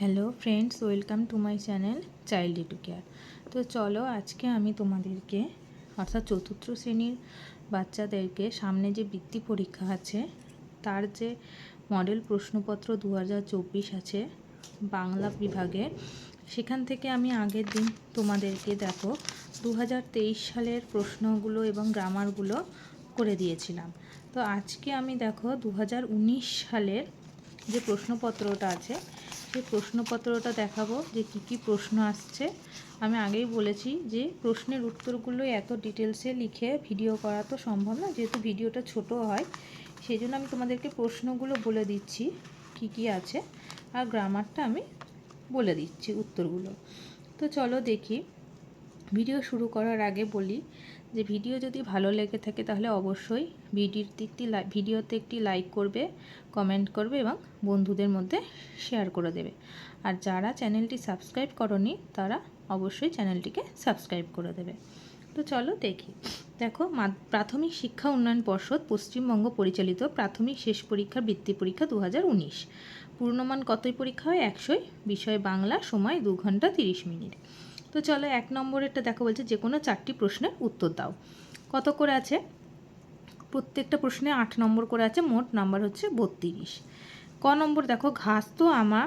Hello friends welcome to my channel child to care তো চলো আজকে আমি তোমাদেরকে, অর্থাৎ চতুর্থ শ্রেণির বাচ্চাদেরকে সামনে যে বৃত্তি পরীক্ষা আছে, তার যে মডেল প্রশ্নপত্র দু হাজার চব্বিশ আছে, বাংলা বিভাগে, সেখান থেকে আমি আগের দিন তোমাদেরকে দেখো দু হাজার তেইশ সালের প্রশ্নগুলো এবং গ্রামারগুলো করে দিয়েছিলাম। তো আজকে আমি দেখো দু হাজার উনিশ সালের যে প্রশ্নপত্রটা আছে সেই প্রশ্নপত্রটা দেখাবো যে কি কি প্রশ্ন আসছে। আমি আগেই বলেছি যে প্রশ্নের উত্তরগুলো এত ডিটেলসে লিখে ভিডিও করা তো সম্ভব না, যেহেতু ভিডিওটা ছোট হয় সেই জন্য আমি তোমাদেরকে প্রশ্নগুলো বলে দিচ্ছি, কি কি আছে, আর গ্রামারটা আমি বলে দিচ্ছি উত্তরগুলো। তো চলো দেখি। ভিডিও শুরু করার আগে বলি যে ভিডিও যদি ভালো লেগে থাকে তাহলে অবশ্যই ভিডিওতে একটি ভিডিওতে একটি লাইক করবে কমেন্ট করবে এবং বন্ধুদের মধ্যে শেয়ার করে দেবে। আর যারা চ্যানেলটি সাবস্ক্রাইব করনি তারা অবশ্যই চ্যানেলটিকে সাবস্ক্রাইব করে দেবে। তো চলো দেখি। দেখো প্রাথমিক শিক্ষা উন্নয়ন পর্ষদ পশ্চিমবঙ্গ পরিচালিত প্রাথমিক শেষ পরীক্ষার বৃত্তি পরীক্ষা দু হাজার উনিশ। পূর্ণমান কতই পরীক্ষা হয়? একশোই। বিষয় বাংলা, সময় দু ঘণ্টা তিরিশ মিনিট। তো চলো এক নম্বরেরটা দেখো বলছে, যে কোনো চারটি প্রশ্নের উত্তর দাও। কত করে আছে? প্রত্যেকটা প্রশ্নে আট নম্বর করে আছে, মোট নাম্বার হচ্ছে বত্রিশ। ক নম্বর দেখো, ঘাস তো আমার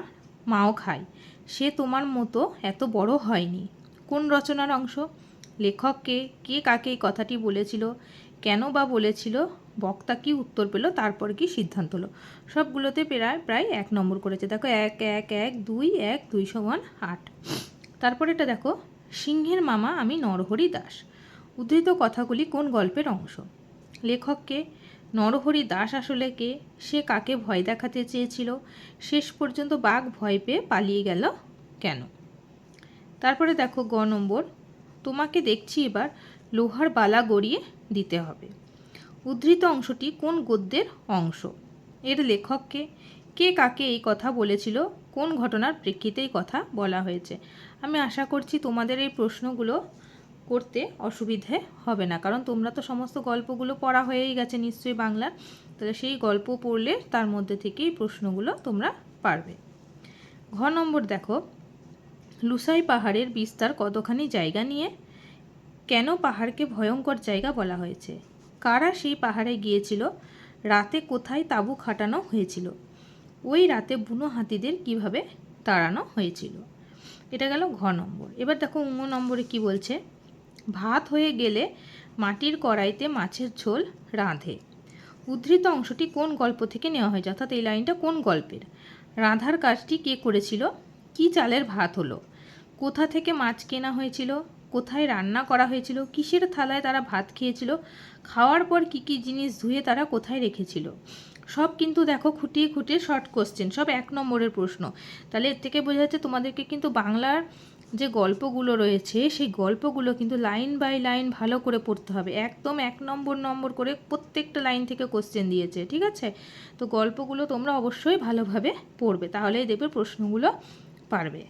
মাও খায়, সে তোমার মতো এত বড় হয়নি। কোন রচনার অংশ? লেখককে কে কাকে এই কথাটি বলেছিল? কেন বা বলেছিল? বক্তা কি উত্তর পেল? তারপর কি সিদ্ধান্ত হলো? সবগুলোতে প্রায় প্রায় এক নম্বর করেছে। দেখো, এক এক এক, দুই এক, দুই সমান আট। তারপর এটা দেখো, সিংহের মামা আমি নরহরি দাস। উদ্ধৃত কথাগুলি কোন গল্পের অংশ? লেখককে, নরহরি দাস আসলে কে? সে কাকে ভয় দেখাতে চেয়েছিল? শেষ পর্যন্ত বাঘ ভয় পেয়ে পালিয়ে গেল কেন? তারপরে দেখো, গ নম্বর, তোমাকে দেখছি এবার লোহার বালা গড়িয়ে দিতে হবে। উদ্ধৃত অংশটি কোন গদ্যের অংশ? এর লেখককে কে কাকে এই কথা বলেছিল, কোন ঘটনার প্রেক্ষিতে এই কথা বলা হয়েছে। আমি আশা করছি তোমাদের এই প্রশ্নগুলো করতে অসুবিধে হবে না, কারণ তোমরা তো সমস্ত গল্পগুলো পড়া হয়েই গেছে নিশ্চয়ই বাংলার। তাহলে সেই গল্প পড়লে তার মধ্যে থেকেই প্রশ্নগুলো তোমরা পারবে। ঘ নম্বর দেখো, লুসাই পাহাড়ের বিস্তার কতখানি জায়গা নিয়ে কেন পাহাড়কে ভয়ঙ্কর জায়গা বলা হয়েছে? কারা সেই পাহাড়ে গিয়েছিল? রাতে কোথায় তাঁবু খাটানো হয়েছিল? ওই রাতে বুনো হাতিদের কীভাবে তাড়ানো হয়েছিল? এটা গেল ঘ নম্বর। এবার দেখো উম নম্বরে কি বলছে? ভাত হয়ে গেলে মাটির কড়াইতে মাছের ঝোল রাঁধে। উদ্ধৃত অংশটি কোন গল্প থেকে নেওয়া হয়েছে? অর্থাৎ এই লাইনটা কোন গল্পের? রাঁধার কাজটি কে করেছিল? কি চালের ভাত হলো? কোথা থেকে মাছ কেনা হয়েছিল? কোথায় রান্না করা হয়েছিল? কিসের থালায় তারা ভাত খেয়েছিল? খাওয়ার পর কী কী জিনিস ধুয়ে তারা কোথায় রেখেছিল? সব কিন্তু দেখো খুঁটিয়ে খুঁটিয়ে শর্ট কোশ্চেন সব এক নম্বরের প্রশ্ন। তাহলে এর থেকে বোঝা যাচ্ছে তোমাদেরকে কিন্তু বাংলার যে গল্পগুলো রয়েছে, সেই গল্পগুলো কিন্তু লাইন বাই লাইন ভালো করে পড়তে হবে। একদম এক নম্বর নম্বর করে প্রত্যেকটা লাইন থেকে কোশ্চেন দিয়েছে, ঠিক আছে? তো গল্পগুলো তোমরা অবশ্যই ভালোভাবে পড়বে, তাহলেই দেখবে প্রশ্নগুলো পারবে।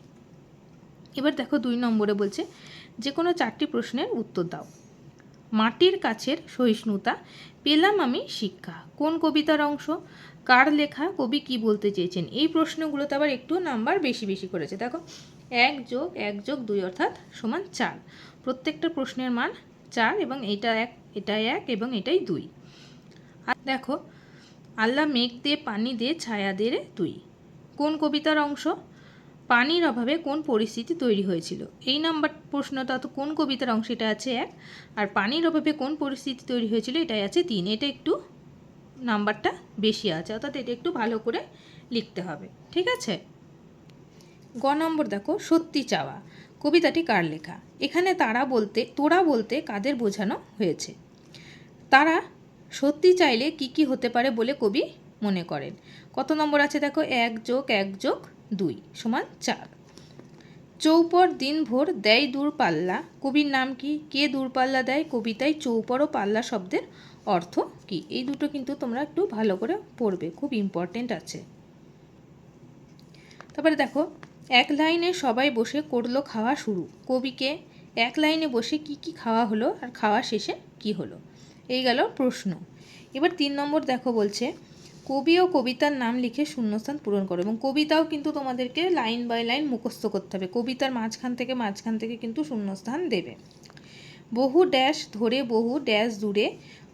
এবার দেখো দুই নম্বরে বলছে, যে কোনো চারটি প্রশ্নের উত্তর দাও। মাটির কাছের সহিষ্ণুতা, পেলাম আমি শিক্ষা। কোন কবিতার অংশ? কার লেখা? কবি কি বলতে চেয়েছেন? এই প্রশ্নগুলোতে আবার একটু নাম্বার বেশি বেশি করেছে। দেখো, এক যোগ এক যোগ দুই অর্থাৎ সমান চার। প্রত্যেকটা প্রশ্নের মান চার এবং এটা এক এটা এক এবং এটাই দুই। আর দেখো, আল্লাহ মেঘ দে পানি দে, ছায়া দে রে তুই। কোন কবিতার অংশ? পানির অভাবে কোন পরিস্থিতি তৈরি হয়েছিল? এই নাম্বার প্রশ্নটা তো কোন কবিতার অংশ এটা আছে এক? আর পানির অভাবে কোন পরিস্থিতি তৈরি হয়েছিল এটাই আছে তিন। এটা একটু নাম্বারটা বেশি আছে, অর্থাৎ এটা একটু ভালো করে লিখতে হবে, ঠিক আছে? গ নম্বর দেখো, সত্যি চাওয়া। কবিতাটি কার লেখা? এখানে তারা বলতে, তোরা বলতে কাদের বোঝানো হয়েছে? তারা সত্যি চাইলে কি কি হতে পারে বলে কবি মনে করেন। কত নম্বর আছে দেখো? এক যোগ এক যোগ দুই সমান চার। চৌপর দিনভর দেয় দূরপাল্লা। কবির নাম কি? কে দূরপাল্লা দেয়? কবিতায় চৌপর ও পাল্লা শব্দের অর্থ কি? এই দুটো কিন্তু তোমরা একটু ভালো করে পড়বে, খুব ইম্পর্টেন্ট আছে। তারপরে দেখো, এক লাইনে সবাই বসে করল খাওয়া শুরু। কবিকে এক লাইনে বসে কি কি খাওয়া হলো আর খাওয়া শেষে কি হলো? এই গেল প্রশ্ন। এবার তিন নম্বর দেখো বলছে কবি ও কবিতার নাম লিখে শূন্যস্থান পূরণ করো এবং কবিতাও কিন্তু তোমাদেরকে লাইন বাই লাইন মুখস্থ করতে হবে। কবিতার মাঝখান থেকে মাঝখান থেকে কিন্তু শূন্যস্থান দেবে। বহু ড্যাশ ধরে, বহু ড্যাশ দূরে,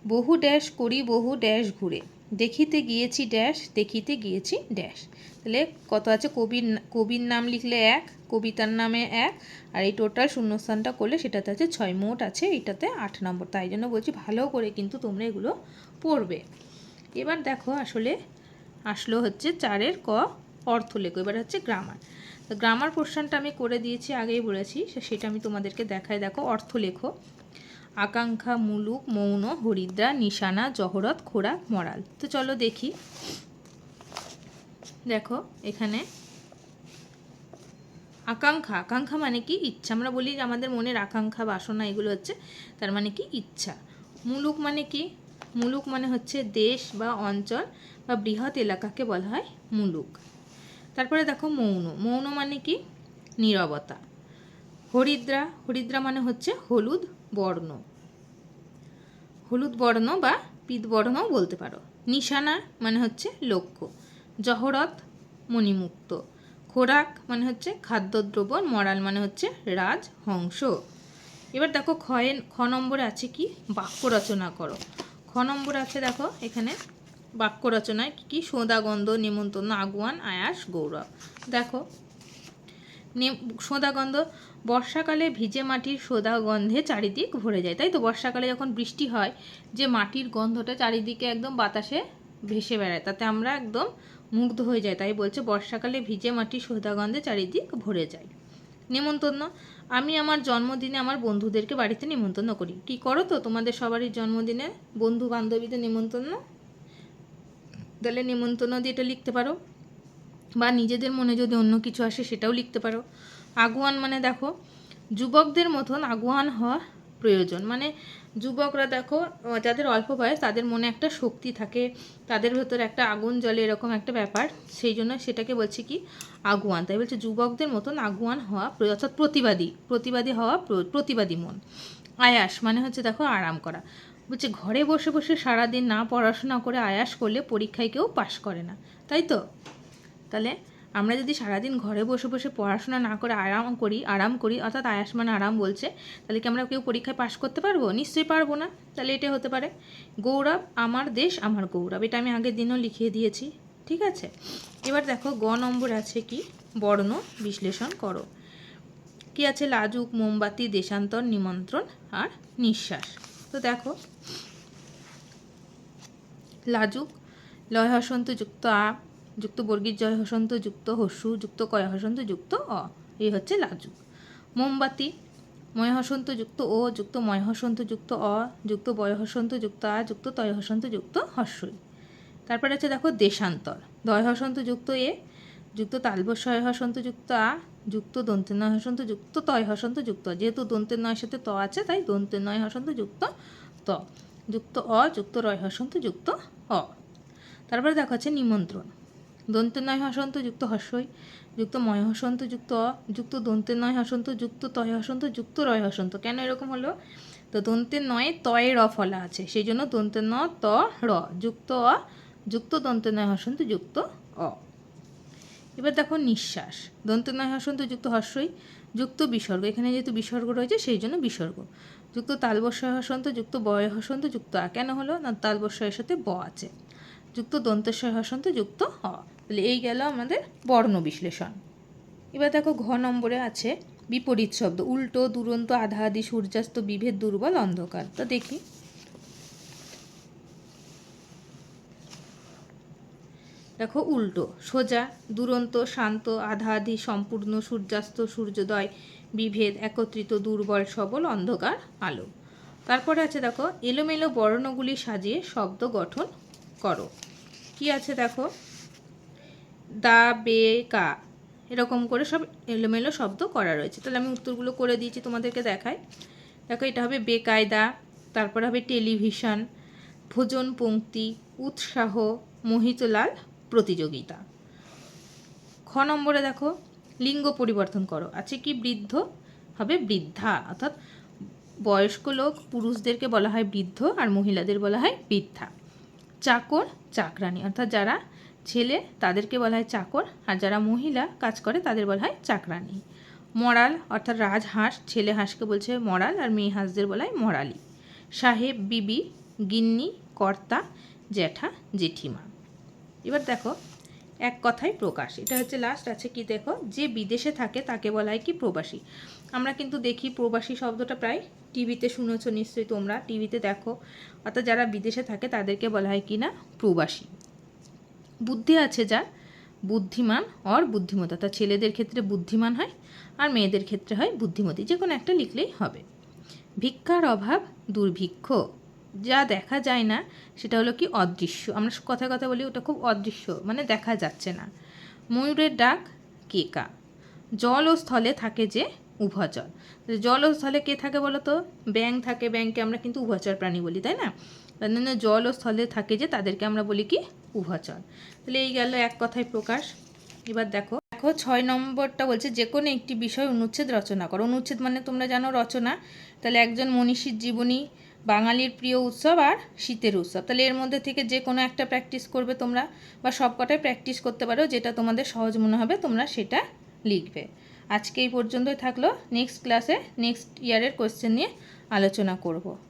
বহু ড্যাশ করি, বহু ড্যাশ ঘুরে। দেখিতে গিয়েছি ড্যাশ, দেখিতে গিয়েছি ড্যাশ। তাহলে কত আছে? কবির কবির নাম লিখলে এক, কবিতার নামে এক, আর এই টোটাল শূন্যস্থানটা করলে সেটাতে আছে ছয়, মোট আছে এটাতে আট নম্বর। তাই জন্য বলছি ভালো করে কিন্তু তোমরা এগুলো পড়বে। এবার দেখো আসলে আসলো হচ্ছে চারের ক অর্থ লেখো, এবার হচ্ছে গ্রামার তো গ্রামার পোর্শনটা আমি করে দিয়েছি, আগেই বলেছি সেটা আমি তোমাদেরকে দেখাই দেখো, অর্থ লেখো। আকাঙ্ক্ষা, মুলুক, মৌন, হরিদ্রা, নিশানা, জহরত, খোরাক, মরাল। তো চলো দেখি। দেখো এখানে আকাঙ্ক্ষা আকাঙ্ক্ষা মানে কি? ইচ্ছা। আমরা বলি আমাদের মনের আকাঙ্ক্ষা, বাসনা, এগুলো হচ্ছে তার মানে কি? ইচ্ছা। মুলুক মানে কি? মুলুক মানে হচ্ছে দেশ বা অঞ্চল বা বৃহৎ এলাকাকে বলা হয় মুলুক। তারপরে দেখো মৌন। মৌন মানে কি? নীরবতা। হরিদ্রা। হরিদ্রা মানে হচ্ছে হলুদ বর্ণ। হলুদ বর্ণ বা পিত বর্ণও বলতে পারো। নিশানা মানে হচ্ছে লক্ষ্য। জহরত মণিমুক্ত। খোরাক মানে হচ্ছে খাদ্যদ্রব্য, মরাল মানে হচ্ছে রাজ হংস এবার দেখো খয়ে খ নম্বরে আছে কি? বাক্য রচনা করো। খ নম্বর আছে দেখো, এখানে বাক্য রচনায় কি কি সোদাগন্ধ নেমন্তন্ন আগুয়ান, আয়াস, গৌরব। দেখো সোদাগন্ধ বর্ষাকালে ভিজে মাটির সোদা গন্ধে চারিদিক ভরে যায়। তাই তো, বর্ষাকালে যখন বৃষ্টি হয়, যে মাটির গন্ধটা চারিদিকে একদম বাতাসে ভেসে বেড়ায়, তাতে আমরা একদম মুগ্ধ হয়ে যাই। তাই বলছে, বর্ষাকালে ভিজে মাটির সোদা গন্ধে চারিদিক ভরে যায়। নেমন্তন্ন আমি আমার জন্মদিনে আমার বন্ধুদেরকে বাড়িতে নেমন্তন্ন করি। কি করো তো? তোমাদের সবারই জন্মদিনে বন্ধু বান্ধবীদের নেমন্তন্ন তাহলে নেমন্তন্ন দিয়ে এটা লিখতে পারো। বা নিজেদের মনে যদি অন্য কিছু আসে সেটাও লিখতে পারো। আগুয়ান মানে দেখো, যুবকদের মতন আগুয়ান হওয়া প্রয়োজন। মানে যুবকরা দেখো যাদের অল্প বয়স, তাদের মনে একটা শক্তি থাকে, তাদের ভেতর একটা আগুন জলে এরকম একটা ব্যাপার, সেই জন্য সেটাকে বলছে কি, আগুয়ান। তাই বলছে যুবকদের মতন আগুয়ান হওয়া অর্থাৎ প্রতিবাদী প্রতিবাদী হওয়া প্রতিবাদী মন। আয়াস মানে হচ্ছে দেখো আরাম করা। বলছে ঘরে বসে বসে সারাদিন না পড়াশোনা করে আয়াস করলে পরীক্ষায় কেউ পাশ করে না। তাই তো? তাহলে আমরা যদি সারাদিন ঘরে বসে বসে পড়াশোনা না করে আরাম করি আরাম করি, অর্থাৎ আয়াস মানে আরাম বলছে, তাহলে কি আমরা কেউ পরীক্ষায় পাশ করতে পারব? নিশ্চয়ই পারব না। তাহলে এটা হতে পারে। গৌরব, আমার দেশ, আমার গৌরব। এটা আমি আগের দিনও লিখিয়ে দিয়েছি। ঠিক আছে? এবার দেখো, গ নম্বর আছে কি? বর্ণ বিশ্লেষণ করো। কি আছে? লাজুক, মোমবাতি, দেশান্তর, নিমন্ত্রণ আর নিঃশ্বাস। তো দেখো, লাজুক লয় হসন্ত যুক্ত আ যুক্ত বর্গীর জয় হসন্ত যুক্ত হস্যু যুক্ত কয় হসন্ত যুক্ত অ এই হচ্ছে লাজুক মোমবাতি ময় হসন্ত যুক্ত ও যুক্ত ময় হসন্ত যুক্ত অ যুক্ত বয় হসন্ত যুক্ত আ যুক্ত তয় হসন্ত যুক্ত হস্যই তারপরে আছে দেখো দেশান্তর দয় হসন্ত যুক্ত এ যুক্ত তালবস্বয় হসন্ত যুক্ত আ যুক্ত দন্তের নয় হসন্ত যুক্ত তয় হসন্ত যুক্ত যেহেতু দন্তের নয়ের সাথে ত আছে তাই দন্তের নয় হসন্ত যুক্ত ত যুক্ত অ যুক্ত রয় হসন্ত যুক্ত অ তারপরে দেখা যাচ্ছে নিমন্ত্রণ দন্তের নয় হসন্ত যুক্ত হস্যই যুক্ত ময় হসন্ত যুক্ত যুক্ত দন্তের নয় হসন্ত যুক্ত তয় হসন্ত যুক্ত রয় হসন্ত কেন এরকম হলো? তো দন্তের নয়ে তয়ে র ফলা আছে, সেই জন্য দন্তের ন ত, র, যুক্ত অ যুক্ত দন্তের নয় হসন্ত যুক্ত অ। এবার দেখো নিঃশ্বাস দন্ত নয় হসন্ত যুক্ত হর্ষই যুক্ত বিসর্গ, এখানে যেহেতু বিসর্গ রয়েছে, সেই জন্য বিসর্গ। যুক্ত তালবস্বয় হসন্ত যুক্ত বয় হসন্ত যুক্ত আ। কেন হলো? না তালবস্বয়ের সাথে ব আছে। যুক্ত দন্তেশ্বয় হসন্ত যুক্ত অ তাহলে এই গেল আমাদের বর্ণ বিশ্লেষণ। এবার দেখো ঘ নম্বরে আছে বিপরীত শব্দ, উল্টো, দুরন্ত আধা আধি সূর্যাস্ত, বিভেদ, দুর্বল, অন্ধকার। তো দেখি। দেখো উল্টো, সোজা, দুরন্ত, শান্ত আধা আধি সম্পূর্ণ, সূর্যাস্ত, সূর্যোদয়, বিভেদ, একত্রিত, দুর্বল, সবল, অন্ধকার, আলো। তারপরে আছে দেখো এলোমেলো বর্ণগুলি সাজিয়ে শব্দ গঠন করো। কি আছে দেখো? দা, বে, কা। এরকম করে সব এলোমেলো শব্দ করা রয়েছে। তাহলে আমি উত্তরগুলো করে দিয়েছি তোমাদেরকে দেখাই। দেখো, এটা হবে বেকায়দা তারপর হবে টেলিভিশন, ভোজন পংক্তি উৎসাহ, মোহিতলাল, প্রতিযোগিতা। খ নম্বরে দেখো, লিঙ্গ পরিবর্তন করো। আছে কি? বৃদ্ধ হবে বৃদ্ধা। অর্থাৎ বয়স্ক লোক পুরুষদেরকে বলা হয় বৃদ্ধ আর মহিলাদের বলা হয় বৃদ্ধা। চাকর, চাকরানি। অর্থাৎ যারা ছেলে, তাদেরকে বলা হয় চাকর, আর যারা মহিলা কাজ করে, তাদের বলা হয় চাকরানি। মরাল, অর্থাৎ রাজহাঁস, ছেলে হাঁসকে বলছে মরাল, আর মেয়ে হাঁসদের বলা হয় মরালি। সাহেব, বিবি, গিন্নি, কর্তা, জ্যাঠা, জেঠিমা। এবার দেখো এক কথায় প্রকাশ। এটা হচ্ছে লাস্ট আছে কি দেখো, যে বিদেশে থাকে তাকে বলা হয় কি প্রবাসী। আমরা কিন্তু দেখি প্রবাসী শব্দটা প্রায় টিভিতে শুনেছো নিশ্চয়ই তোমরা। টিভিতে দেখো, অর্থাৎ যারা বিদেশে থাকে তাদেরকে বলা হয় কি না, প্রবাসী। বুদ্ধি আছে যার, বুদ্ধিমান অর বুদ্ধিমতা অর্থাৎ ছেলেদের ক্ষেত্রে বুদ্ধিমান হয় আর মেয়েদের ক্ষেত্রে হয় বুদ্ধিমতী। যে কোনো একটা লিখলেই হবে। ভিক্ষার অভাব দুর্ভিক্ষ। যা দেখা যায় না, সেটা হলো কি অদৃশ্য। আমরা কথা কথা বলি, ওটা খুব অদৃশ্য মানে দেখা যাচ্ছে না। ময়ূরের ডাক কেকা জল ও স্থলে থাকে যে উভচর। জল ও স্থলে কে থাকে বলো তো? ব্যাং থাকে ব্যাংকে আমরা কিন্তু উভচর প্রাণী বলি, তাই না? জন্য জল ও স্থলে থাকে যে তাদেরকে আমরা বলি কি উভচর। তাহলে এই গেল এক কথায় প্রকাশ। এবার দেখো দেখো ছয় নম্বরটা বলছে, যে কোনো একটি বিষয় অনুচ্ছেদ রচনা করো। অনুচ্ছেদ মানে তোমরা জানো রচনা। তাহলে একজন মনীষীর জীবনী বাঙালির প্রিয় উৎসব আর শীতের উৎসব। তাহলে এর মধ্যে থেকে যে কোনো একটা প্র্যাকটিস করবে তোমরা বা সবকটাই প্র্যাকটিস করতে পারো, যেটা তোমাদের সহজ মনে হবে তোমরা সেটা লিখবে। আজকে এই পর্যন্তই থাকল। নেক্সট ক্লাসে নেক্সট ইয়ারের কোয়েশ্চেন নিয়ে আলোচনা করব।